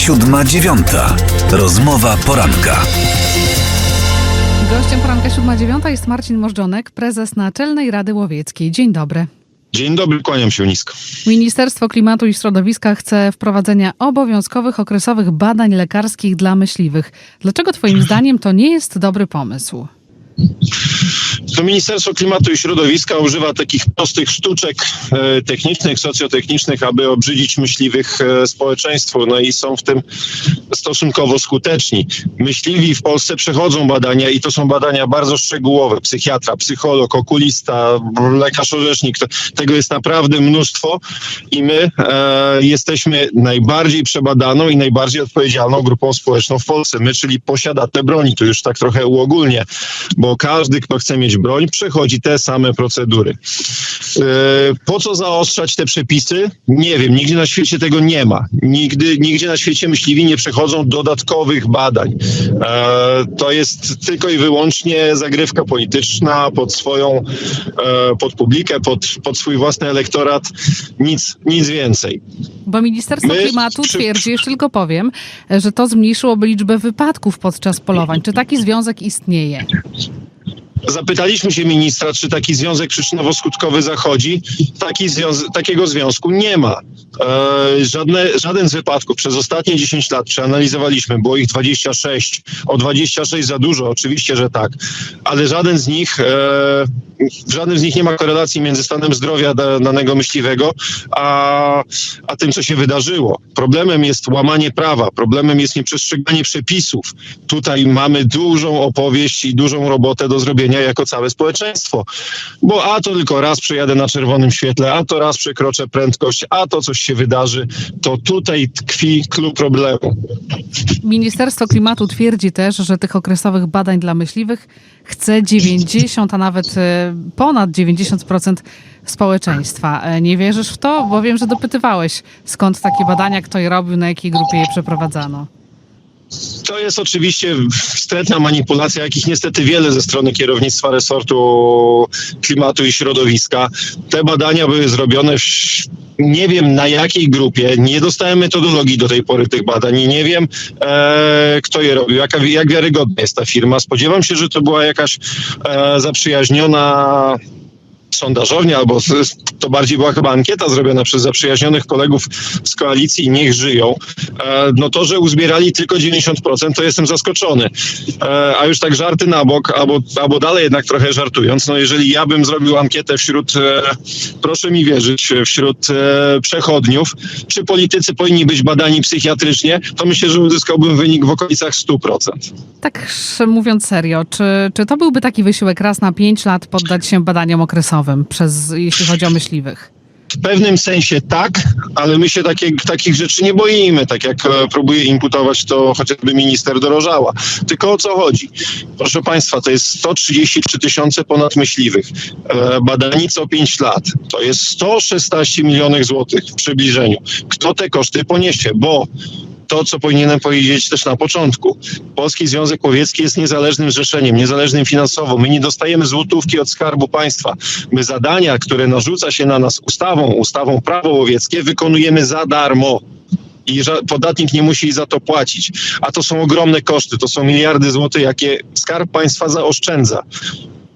Siódma dziewiąta. Rozmowa poranka. Gościem poranka 7.09 jest Marcin Możdżonek, prezes Naczelnej Rady Łowieckiej. Dzień dobry. Dzień dobry, kłaniam się nisko. Ministerstwo Klimatu i Środowiska chce wprowadzenia obowiązkowych okresowych badań lekarskich dla myśliwych. Dlaczego Twoim zdaniem to nie jest dobry pomysł? To Ministerstwo Klimatu i Środowiska używa takich prostych sztuczek e, technicznych, socjotechnicznych, aby obrzydzić myśliwych e, społeczeństwu. No i są w tym stosunkowo skuteczni. Myśliwi w Polsce przechodzą badania i to są badania bardzo szczegółowe. Psychiatra, psycholog, okulista, lekarz orzecznik. Tego jest naprawdę mnóstwo i my e, jesteśmy najbardziej przebadaną i najbardziej odpowiedzialną grupą społeczną w Polsce. My, czyli posiadacze broni, to już tak trochę uogólnie, bo każdy, kto chce mieć broń, przechodzi te same procedury. E, Po co zaostrzać te przepisy? Nie wiem, nigdzie na świecie tego nie ma. Nigdy, nigdzie na świecie myśliwi nie przechodzą dodatkowych badań. E, To jest tylko i wyłącznie zagrywka polityczna pod swoją, e, pod publikę, pod, pod swój własny elektorat, nic, nic więcej. Bo Ministerstwo My Klimatu przy- twierdzi, jeszcze tylko powiem, że to zmniejszyłoby liczbę wypadków podczas polowań. Czy taki związek istnieje? Zapytaliśmy się ministra, czy taki związek przyczynowo-skutkowy zachodzi. Taki związ- takiego związku nie ma. E, żadne, żaden z wypadków przez ostatnie 10 lat przeanalizowaliśmy, było ich 26. O 26 za dużo, oczywiście, że tak, ale żaden z nich, e, w żadnym z nich nie ma korelacji między stanem zdrowia da, danego myśliwego, a, a tym, co się wydarzyło. Problemem jest łamanie prawa, problemem jest nieprzestrzeganie przepisów. Tutaj mamy dużą opowieść i dużą robotę do zrobienia jako całe społeczeństwo. Bo a to tylko raz przejadę na czerwonym świetle, a to raz przekroczę prędkość, a to coś się wydarzy, to tutaj tkwi klucz problemu. Ministerstwo Klimatu twierdzi też, że tych okresowych badań dla myśliwych chce 90, a nawet e, ponad 90% społeczeństwa. E, Nie wierzysz w to? Bo wiem, że dopytywałeś, skąd takie badania, kto je robił, na jakiej grupie je przeprowadzano. To jest oczywiście wstrętna manipulacja, jakich niestety wiele ze strony kierownictwa resortu klimatu i środowiska. Te badania były zrobione w nie wiem na jakiej grupie, nie dostałem metodologii do tej pory tych badań i nie wiem e, kto je robił, jak wiarygodna jest ta firma. Spodziewam się, że to była jakaś e, zaprzyjaźniona sondażownia, albo to bardziej była chyba ankieta zrobiona przez zaprzyjaźnionych kolegów z koalicji Niech Żyją, e, no to, że uzbierali tylko 90%, to jestem zaskoczony. E, A już tak żarty na bok, albo, albo dalej jednak trochę żartując, no jeżeli ja bym zrobił ankietę wśród, e, proszę mi wierzyć, wśród przechodniów, czy politycy powinni być badani psychiatrycznie, to myślę, że uzyskałbym wynik w okolicach 100%. Tak mówiąc serio, czy, czy to byłby taki wysiłek raz na 5 lat poddać się badaniom okresowym, przez, jeśli chodzi o myśliwych? W pewnym sensie tak, ale my się takie, takich rzeczy nie boimy, tak jak e, próbuje imputować to chociażby minister Dorożała. Tylko o co chodzi? Proszę Państwa, to jest 133 tysiące ponad myśliwych. E, badani co 5 lat. To jest 116 milionów złotych w przybliżeniu. Kto te koszty poniesie? Bo to, co powinienem powiedzieć też na początku. Polski Związek Łowiecki jest niezależnym zrzeszeniem, niezależnym finansowo. My nie dostajemy złotówki od Skarbu Państwa. My zadania, które narzuca się na nas ustawą, ustawą prawo łowieckie, wykonujemy za darmo. I podatnik nie musi za to płacić. A to są ogromne koszty, to są miliardy złotych, jakie Skarb Państwa zaoszczędza.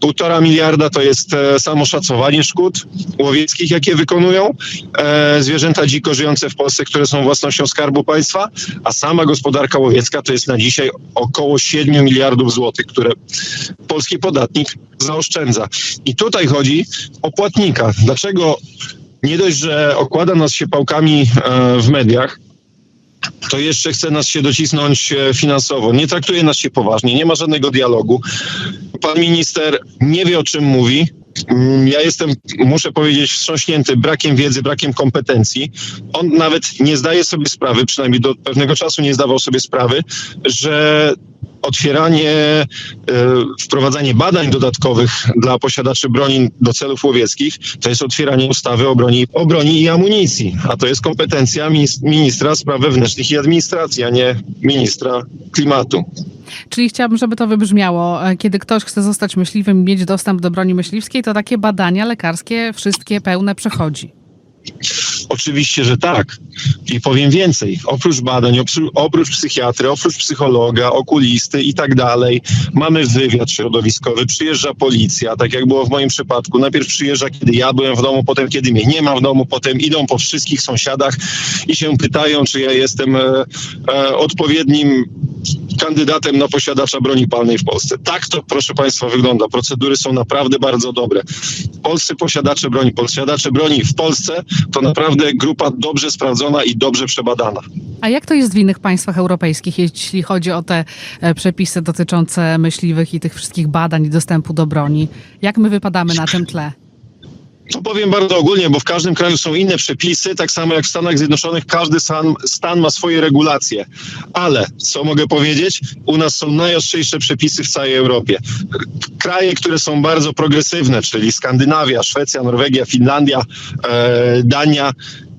Półtora miliarda to jest e, samo szacowanie szkód łowieckich, jakie wykonują e, zwierzęta dziko żyjące w Polsce, które są własnością Skarbu Państwa, a sama gospodarka łowiecka to jest na dzisiaj około 7 miliardów złotych, które polski podatnik zaoszczędza. I tutaj chodzi o płatnika. Dlaczego nie dość, że okłada nas się pałkami e, w mediach, to jeszcze chce nas się docisnąć e, finansowo. Nie traktuje nas się poważnie, nie ma żadnego dialogu. Pan minister nie wie o czym mówi. Mm, Ja jestem, muszę powiedzieć, wstrząśnięty brakiem wiedzy, brakiem kompetencji. On nawet nie zdaje sobie sprawy, przynajmniej do pewnego czasu nie zdawał sobie sprawy, że otwieranie, e, wprowadzanie badań dodatkowych dla posiadaczy broni do celów łowieckich to jest otwieranie ustawy o broni, o broni i amunicji, a to jest kompetencja minis- ministra spraw wewnętrznych i administracji, a nie ministra klimatu. Czyli chciałabym, żeby to wybrzmiało. E, Kiedy ktoś chce zostać myśliwym i mieć dostęp do broni myśliwskiej, to takie badania lekarskie wszystkie pełne przechodzi. Oczywiście, że tak. I powiem więcej. Oprócz badań, oprócz, psychiatry, oprócz psychologa, okulisty i tak dalej, mamy wywiad środowiskowy, przyjeżdża policja, tak jak było w moim przypadku. Najpierw przyjeżdża, kiedy ja byłem w domu, potem kiedy mnie nie ma w domu, potem idą po wszystkich sąsiadach i się pytają, czy ja jestem e, e, odpowiednim kandydatem na posiadacza broni palnej w Polsce. Tak to, proszę Państwa, wygląda. Procedury są naprawdę bardzo dobre. Polscy posiadacze broni, posiadacze broni w Polsce to naprawdę grupa dobrze sprawdzona i dobrze przebadana. A jak to jest w innych państwach europejskich, jeśli chodzi o te e, przepisy dotyczące myśliwych i tych wszystkich badań i dostępu do broni? Jak my wypadamy na tym tle? To powiem bardzo ogólnie, bo w każdym kraju są inne przepisy, tak samo jak w Stanach Zjednoczonych każdy stan, stan ma swoje regulacje. Ale, co mogę powiedzieć, u nas są najostrzejsze przepisy w całej Europie. Kraje, które są bardzo progresywne, czyli Skandynawia, Szwecja, Norwegia, Finlandia, e, Dania,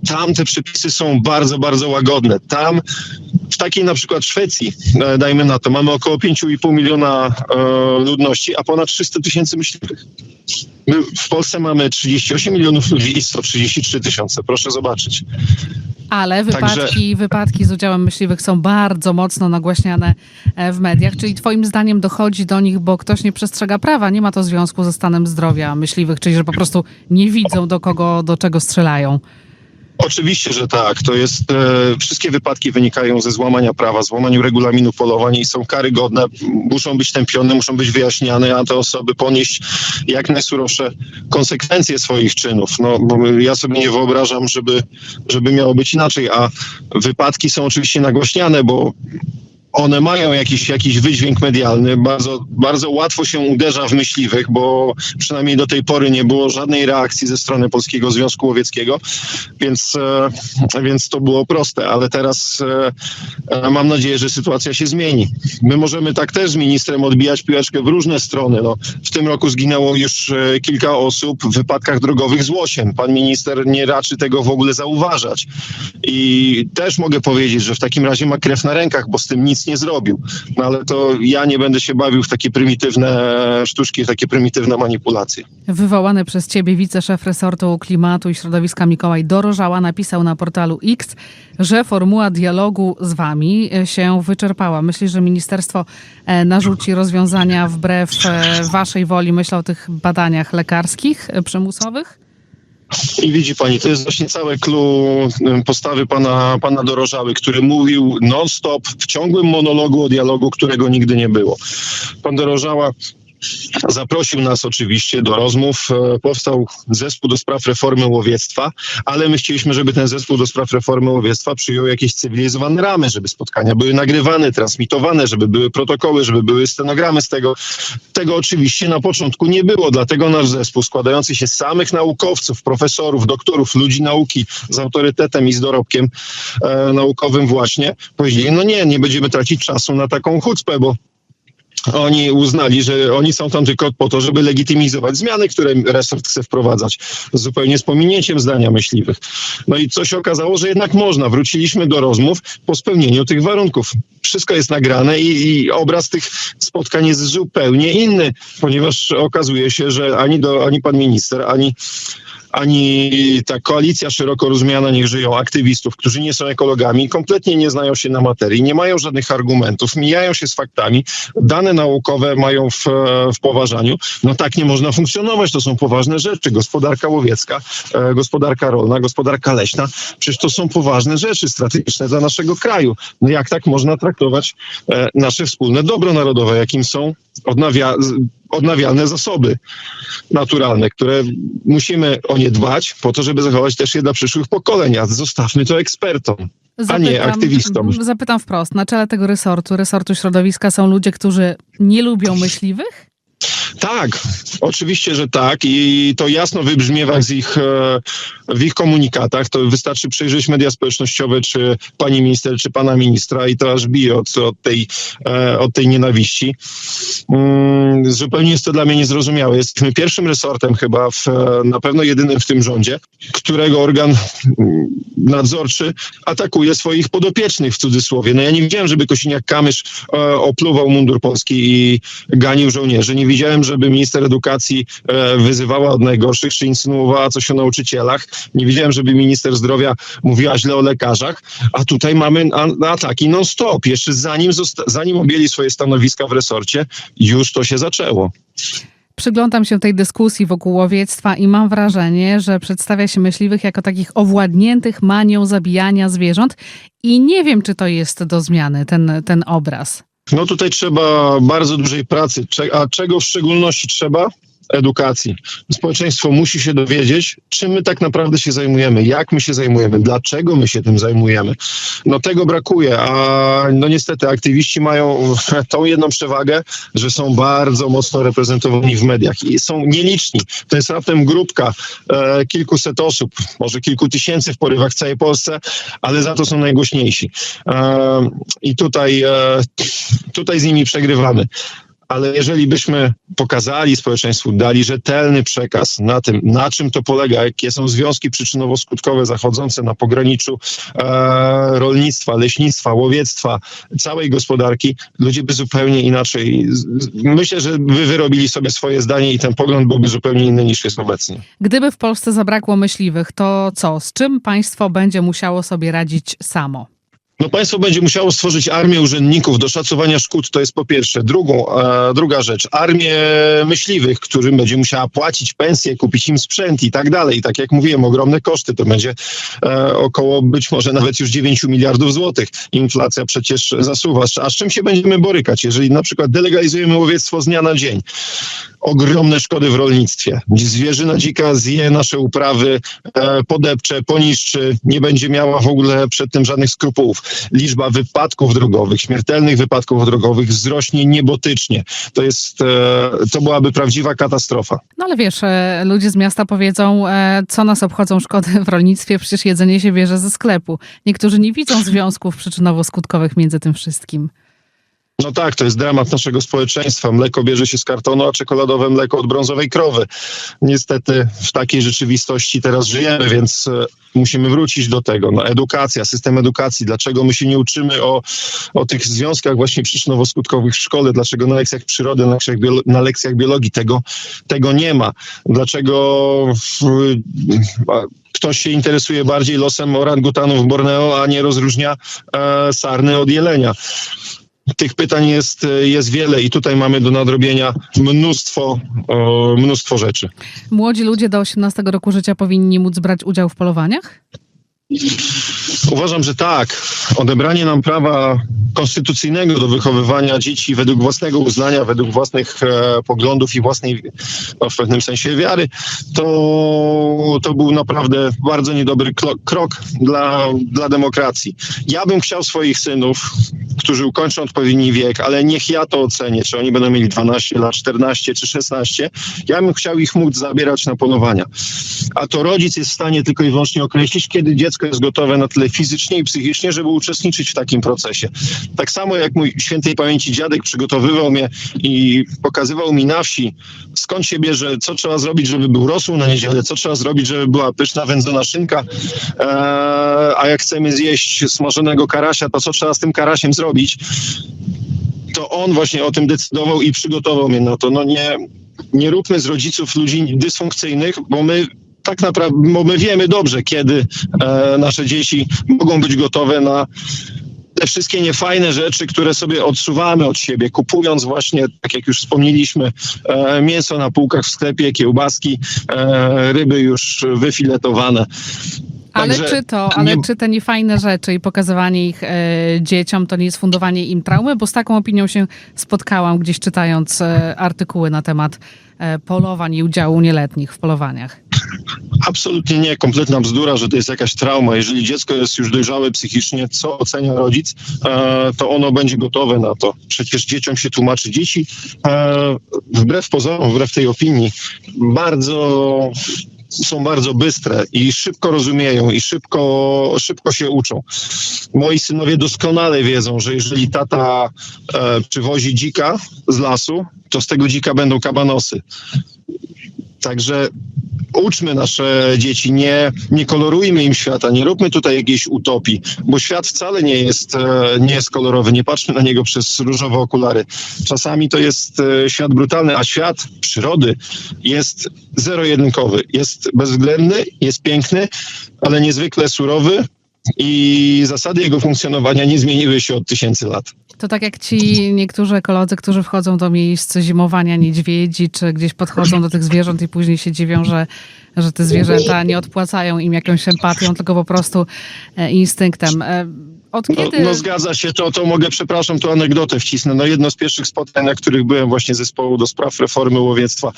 tam te przepisy są bardzo, bardzo łagodne. Tam w takiej na przykład Szwecji, e, dajmy na to, mamy około 5,5 miliona e, ludności, a ponad 300 tysięcy myśliwych. My w Polsce mamy 38 milionów ludzi i 133 tysiące. Proszę zobaczyć. Ale Także- wypadki, wypadki z udziałem myśliwych są bardzo mocno nagłaśniane e, w mediach. Czyli twoim zdaniem dochodzi do nich, bo ktoś nie przestrzega prawa. Nie ma to związku ze stanem zdrowia myśliwych, czyli że po prostu nie widzą do kogo, do czego strzelają. Oczywiście, że tak. To jest, e, wszystkie wypadki wynikają ze złamania prawa, złamaniu regulaminu polowań i są karygodne. Muszą być tępione, muszą być wyjaśniane, a te osoby ponieść jak najsurowsze konsekwencje swoich czynów. No, ja sobie nie wyobrażam, żeby, żeby miało być inaczej, a wypadki są oczywiście nagłaśniane, bo one mają jakiś, jakiś wydźwięk medialny. Bardzo, bardzo łatwo się uderza w myśliwych, bo przynajmniej do tej pory nie było żadnej reakcji ze strony Polskiego Związku Łowieckiego, więc, e, więc to było proste, ale teraz e, e, mam nadzieję, że sytuacja się zmieni. My możemy tak też z ministrem odbijać piłeczkę w różne strony. No, w tym roku zginęło już kilka osób w wypadkach drogowych z łosiem. Pan minister nie raczy tego w ogóle zauważać. I też mogę powiedzieć, że w takim razie ma krew na rękach, bo z tym nic nie zrobił. No ale to ja nie będę się bawił w takie prymitywne sztuczki, w takie prymitywne manipulacje. Wywołany przez ciebie wiceszef resortu klimatu i środowiska Mikołaj Dorożała napisał na portalu X, że formuła dialogu z wami e, się wyczerpała. Myślisz, że ministerstwo e, narzuci rozwiązania wbrew e, waszej woli? Myślę o tych badaniach lekarskich przymusowych? I widzi pani, to jest właśnie całe clue postawy pana, pana Dorożały, który mówił non-stop w ciągłym monologu o dialogu, którego nigdy nie było. Pan Dorożała Zaprosił nas oczywiście do rozmów. E, Powstał zespół do spraw reformy łowiectwa, ale my chcieliśmy, żeby ten zespół do spraw reformy łowiectwa przyjął jakieś cywilizowane ramy, żeby spotkania były nagrywane, transmitowane, żeby były protokoły, żeby były stenogramy z tego. Tego oczywiście na początku nie było, dlatego nasz zespół składający się z samych naukowców, profesorów, doktorów, ludzi nauki z autorytetem i z dorobkiem e, naukowym właśnie, powiedzieli, no nie, nie będziemy tracić czasu na taką chucpę, bo oni uznali, że oni są tam tylko po to, żeby legitymizować zmiany, które resort chce wprowadzać, zupełnie z pominięciem zdania myśliwych. No i co się okazało, że jednak można. Wróciliśmy do rozmów po spełnieniu tych warunków. Wszystko jest nagrane i, i obraz tych spotkań jest zupełnie inny, ponieważ okazuje się, że ani, do, ani pan minister, ani ani ta koalicja szeroko rozumiana, niech żyją aktywistów, którzy nie są ekologami, kompletnie nie znają się na materii, nie mają żadnych argumentów, mijają się z faktami, dane naukowe mają w, w poważaniu. No tak nie można funkcjonować, to są poważne rzeczy. Gospodarka łowiecka, e, gospodarka rolna, gospodarka leśna, przecież to są poważne rzeczy strategiczne dla naszego kraju. No jak tak można traktować e, nasze wspólne dobro narodowe, jakim są odnawia, odnawialne zasoby naturalne, które musimy o nie dbać po to, żeby zachować też je dla przyszłych pokoleń, a zostawmy to ekspertom. A nie aktywistom. Zapytam wprost. Na czele tego resortu, resortu środowiska są ludzie, którzy nie lubią myśliwych? Tak, oczywiście, że tak i to jasno wybrzmiewa z ich, e, w ich komunikatach. To wystarczy przejrzeć media społecznościowe, czy pani minister, czy pana ministra i to aż bije od, od, tej, e, od tej nienawiści. Mm, Zupełnie jest to dla mnie niezrozumiałe. Jesteśmy pierwszym resortem chyba, w, e, na pewno jedynym w tym rządzie, którego organ mm, nadzorczy atakuje swoich podopiecznych w cudzysłowie. No ja nie widziałem, żeby Kosiniak-Kamysz opluwał mundur polski i ganił żołnierzy. Nie widziałem, żeby minister edukacji e, wyzywała od najgorszych, czy insynuowała coś o nauczycielach. Nie widziałem, żeby minister zdrowia mówiła źle o lekarzach, a tutaj mamy ataki non-stop. Jeszcze zanim, zanim objęli swoje stanowiska w resorcie, już to się zaczęło. Przyglądam się tej dyskusji wokół łowiectwa i mam wrażenie, że przedstawia się myśliwych jako takich owładniętych manią zabijania zwierząt i nie wiem, czy to jest do zmiany, ten, ten obraz. No tutaj trzeba bardzo dużej pracy. A czego w szczególności trzeba? Edukacji. Społeczeństwo musi się dowiedzieć, czym my tak naprawdę się zajmujemy, jak my się zajmujemy, dlaczego my się tym zajmujemy. No tego brakuje, a no niestety aktywiści mają tą jedną przewagę, że są bardzo mocno reprezentowani w mediach i są nieliczni. To jest raptem grupka e, kilkuset osób, może kilku tysięcy w porywach w całej Polsce, ale za to są najgłośniejsi. E, I tutaj, e, tutaj z nimi przegrywamy. Ale jeżeli byśmy pokazali społeczeństwu, dali rzetelny przekaz na tym, na czym to polega, jakie są związki przyczynowo-skutkowe zachodzące na pograniczu e, rolnictwa, leśnictwa, łowiectwa, całej gospodarki, ludzie by zupełnie inaczej. Myślę, że by wyrobili sobie swoje zdanie i ten pogląd byłby zupełnie inny niż jest obecnie. Gdyby w Polsce zabrakło myśliwych, to co? Z czym państwo będzie musiało sobie radzić samo? No państwo będzie musiało stworzyć armię urzędników do szacowania szkód, to jest po pierwsze. Drugą, e, druga rzecz, armię myśliwych, którym będzie musiała płacić pensje, kupić im sprzęt i tak dalej. I tak jak mówiłem, ogromne koszty, to będzie e, około być może nawet już 9 miliardów złotych. Inflacja przecież zasuwa. A z czym się będziemy borykać, jeżeli na przykład delegalizujemy łowiectwo z dnia na dzień? Ogromne szkody w rolnictwie. Zwierzyna dzika zje nasze uprawy, e, podepcze, poniszczy, nie będzie miała w ogóle przed tym żadnych skrupułów. Liczba wypadków drogowych, śmiertelnych wypadków drogowych wzrośnie niebotycznie. To jest, e, to byłaby prawdziwa katastrofa. No ale wiesz, e, ludzie z miasta powiedzą, e, co nas obchodzą szkody w rolnictwie, przecież jedzenie się bierze ze sklepu. Niektórzy nie widzą związków przyczynowo-skutkowych między tym wszystkim. No tak, to jest dramat naszego społeczeństwa. Mleko bierze się z kartonu, a czekoladowe mleko od brązowej krowy. Niestety w takiej rzeczywistości teraz żyjemy, więc e, musimy wrócić do tego. No, edukacja, system edukacji. Dlaczego my się nie uczymy o, o tych związkach właśnie przyczynowo-skutkowych w szkole? Dlaczego na lekcjach przyrody, na lekcjach, biolo- na lekcjach biologii tego, tego nie ma? Dlaczego w, ktoś się interesuje bardziej losem orangutanów w Borneo, a nie rozróżnia e, sarny od jelenia? Tych pytań jest, jest wiele i tutaj mamy do nadrobienia mnóstwo, mnóstwo rzeczy. Młodzi ludzie do 18 roku życia powinni móc brać udział w polowaniach? Uważam, że tak. Odebranie nam prawa konstytucyjnego do wychowywania dzieci według własnego uznania, według własnych e, poglądów i własnej no, w pewnym sensie wiary, to, to był naprawdę bardzo niedobry krok dla, dla demokracji. Ja bym chciał swoich synów, którzy ukończą odpowiedni wiek, ale niech ja to ocenię, czy oni będą mieli 12 lat, 14 czy 16, ja bym chciał ich móc zabierać na polowania. A to rodzic jest w stanie tylko i wyłącznie określić, kiedy dziecko jest gotowe na tyle fizycznie i psychicznie, żeby uczestniczyć w takim procesie. Tak samo jak mój świętej pamięci dziadek przygotowywał mnie i pokazywał mi na wsi, skąd się bierze, co trzeba zrobić, żeby był rosół na niedzielę, co trzeba zrobić, żeby była pyszna wędzona szynka, eee, a jak chcemy zjeść smażonego karasia, to co trzeba z tym karasiem zrobić, to on właśnie o tym decydował i przygotował mnie na to. No nie, nie róbmy z rodziców ludzi dysfunkcyjnych, bo my tak naprawdę, my wiemy dobrze, kiedy e, nasze dzieci mogą być gotowe na te wszystkie niefajne rzeczy, które sobie odsuwamy od siebie, kupując właśnie, tak jak już wspomnieliśmy, e, mięso na półkach w sklepie, kiełbaski, e, ryby już wyfiletowane. Ale Także czy to, ale nie- czy te niefajne rzeczy i pokazywanie ich e, dzieciom to nie jest fundowanie im traumy? Bo z taką opinią się spotkałam gdzieś czytając e, artykuły na temat e, polowań i udziału nieletnich w polowaniach. Absolutnie nie, kompletna bzdura, że to jest jakaś trauma. Jeżeli dziecko jest już dojrzałe psychicznie, co ocenia rodzic, e, to ono będzie gotowe na to. Przecież dzieciom się tłumaczy. Dzieci, e, wbrew pozorom, wbrew tej opinii, bardzo są bardzo bystre i szybko rozumieją i szybko, szybko się uczą. Moi synowie doskonale wiedzą, że jeżeli tata e, przywozi dzika z lasu, to z tego dzika będą kabanosy. Także uczmy nasze dzieci, nie, nie kolorujmy im świata, nie róbmy tutaj jakiejś utopii, bo świat wcale nie jest, e, nie jest kolorowy, nie patrzmy na niego przez różowe okulary. Czasami to jest e, świat brutalny, a świat przyrody jest zero-jedynkowy, jest bezwzględny, jest piękny, ale niezwykle surowy i zasady jego funkcjonowania nie zmieniły się od tysięcy lat. To tak jak ci niektórzy ekolodzy, którzy wchodzą do miejsc zimowania niedźwiedzi, czy gdzieś podchodzą do tych zwierząt i później się dziwią, że, że te zwierzęta nie odpłacają im jakąś empatią, tylko po prostu e, instynktem. Od No, kiedy... no zgadza się, to, to mogę, przepraszam, tu anegdotę wcisnę. No jedno z pierwszych spotkań, na których byłem właśnie zespołu do spraw reformy łowiectwa,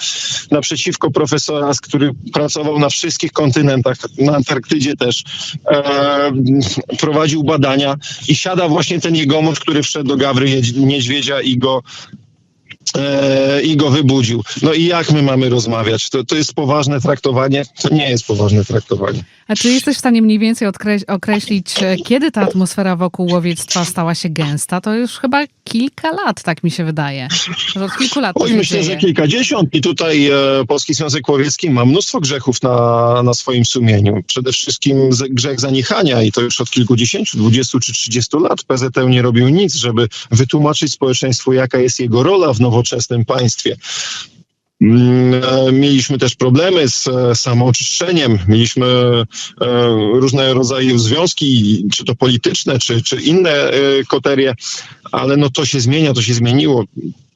naprzeciwko profesora, z który pracował na wszystkich kontynentach, na Antarktydzie też, e, prowadził badania i siada właśnie ten jegomość, który wszedł do gawry niedźwiedzia i go e, i go wybudził. No i jak my mamy rozmawiać? To, to jest poważne traktowanie? To nie jest poważne traktowanie. A czy jesteś w stanie mniej więcej określić, e, kiedy ta atmosfera wokół łowiectwa stała się gęsta? To już chyba kilka lat, tak mi się wydaje. Że od kilku lat Oj, myślę, dzieje. że kilkadziesiąt. I tutaj e, Polski Związek Łowiecki ma mnóstwo grzechów na, na swoim sumieniu. Przede wszystkim z, grzech zaniechania i to już od kilkudziesięciu, dwudziestu czy trzydziestu lat PZT nie robił nic, żeby wytłumaczyć społeczeństwu, jaka jest jego rola w nowoczesnym państwie. Mm, e, Mieliśmy też problemy z e, samooczyszczeniem, mieliśmy e, różne rodzaje związki, czy to polityczne, czy, czy inne koterie, ale no to się zmienia, to się zmieniło.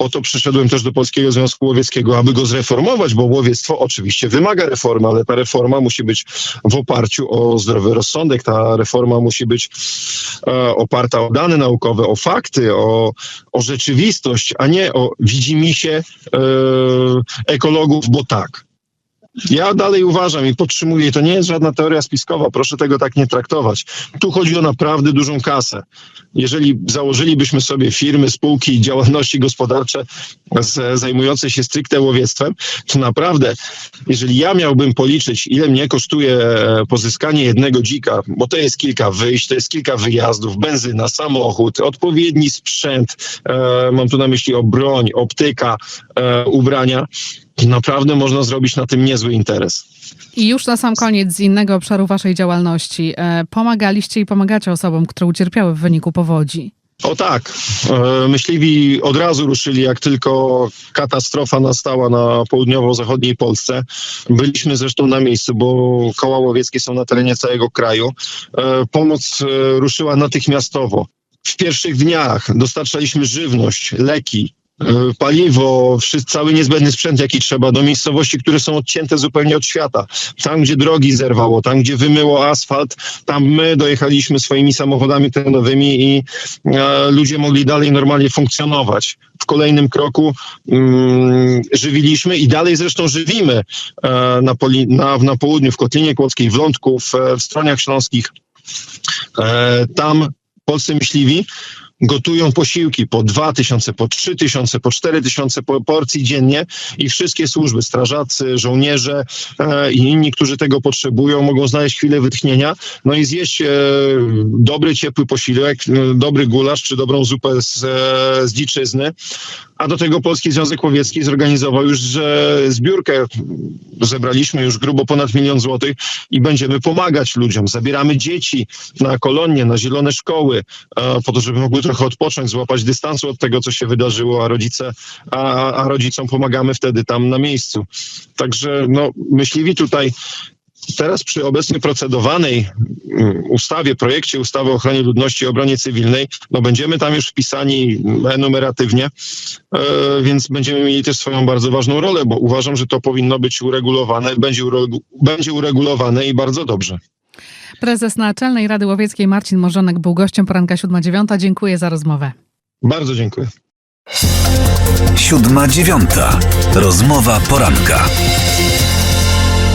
Po to przyszedłem też do Polskiego Związku Łowieckiego, aby go zreformować, bo łowiectwo oczywiście wymaga reformy, ale ta reforma musi być w oparciu o zdrowy rozsądek, ta reforma musi być e, oparta o dane naukowe, o fakty, o, o rzeczywistość, a nie o widzimisię e, ekologów, bo tak. Ja dalej uważam i podtrzymuję, to nie jest żadna teoria spiskowa, proszę tego tak nie traktować. Tu chodzi o naprawdę dużą kasę. Jeżeli założylibyśmy sobie firmy, spółki działalności gospodarcze z, zajmujące się stricte łowiectwem, to naprawdę, jeżeli ja miałbym policzyć, ile mnie kosztuje e, pozyskanie jednego dzika, bo to jest kilka wyjść, to jest kilka wyjazdów, benzyna, samochód, odpowiedni sprzęt, e, mam tu na myśli o broń, optyka, e, ubrania, naprawdę można zrobić na tym niezły interes. I już na sam koniec z innego obszaru waszej działalności. E, Pomagaliście i pomagacie osobom, które ucierpiały w wyniku powodzi. O tak. E, Myśliwi od razu ruszyli, jak tylko katastrofa nastała na południowo-zachodniej Polsce. Byliśmy zresztą na miejscu, bo koła łowieckie są na terenie całego kraju. E, Pomoc ruszyła natychmiastowo. W pierwszych dniach dostarczaliśmy żywność, leki, paliwo, wszy- cały niezbędny sprzęt, jaki trzeba do miejscowości, które są odcięte zupełnie od świata. Tam, gdzie drogi zerwało, tam, gdzie wymyło asfalt, tam my dojechaliśmy swoimi samochodami terenowymi i e, ludzie mogli dalej normalnie funkcjonować. W kolejnym kroku mm, żywiliśmy i dalej zresztą żywimy e, na, poli, na, na południu, w Kotlinie Kłodzkiej, w Lądku, w, w Stroniach Śląskich. E, tam polscy myśliwi gotują posiłki po 2 tysiące, po 3 tysiące, po 4 tysiące po- porcji dziennie i wszystkie służby, strażacy, żołnierze e, i inni, którzy tego potrzebują, mogą znaleźć chwilę wytchnienia, no i zjeść e, dobry, ciepły posiłek, e, dobry gulasz czy dobrą zupę z, z dziczyzny. A do tego Polski Związek Łowiecki zorganizował już zbiórkę. Zebraliśmy już grubo ponad milion złotych i będziemy pomagać ludziom. Zabieramy dzieci na kolonie, na zielone szkoły, po to, żeby mogły trochę odpocząć, złapać dystansu od tego, co się wydarzyło, a rodzice, a, a rodzicom pomagamy wtedy tam na miejscu. Także no, myśliwi tutaj Teraz przy obecnie procedowanej mm, ustawie, projekcie ustawy o ochronie ludności i obronie cywilnej, no będziemy tam już wpisani enumeratywnie, e, więc będziemy mieli też swoją bardzo ważną rolę, bo uważam, że to powinno być uregulowane, będzie, uregu- będzie uregulowane i bardzo dobrze. Prezes Naczelnej Rady Łowieckiej Marcin Morzonek był gościem poranka 7-9. Dziękuję za rozmowę. Bardzo dziękuję. Siódma dziewiąta. Rozmowa poranka.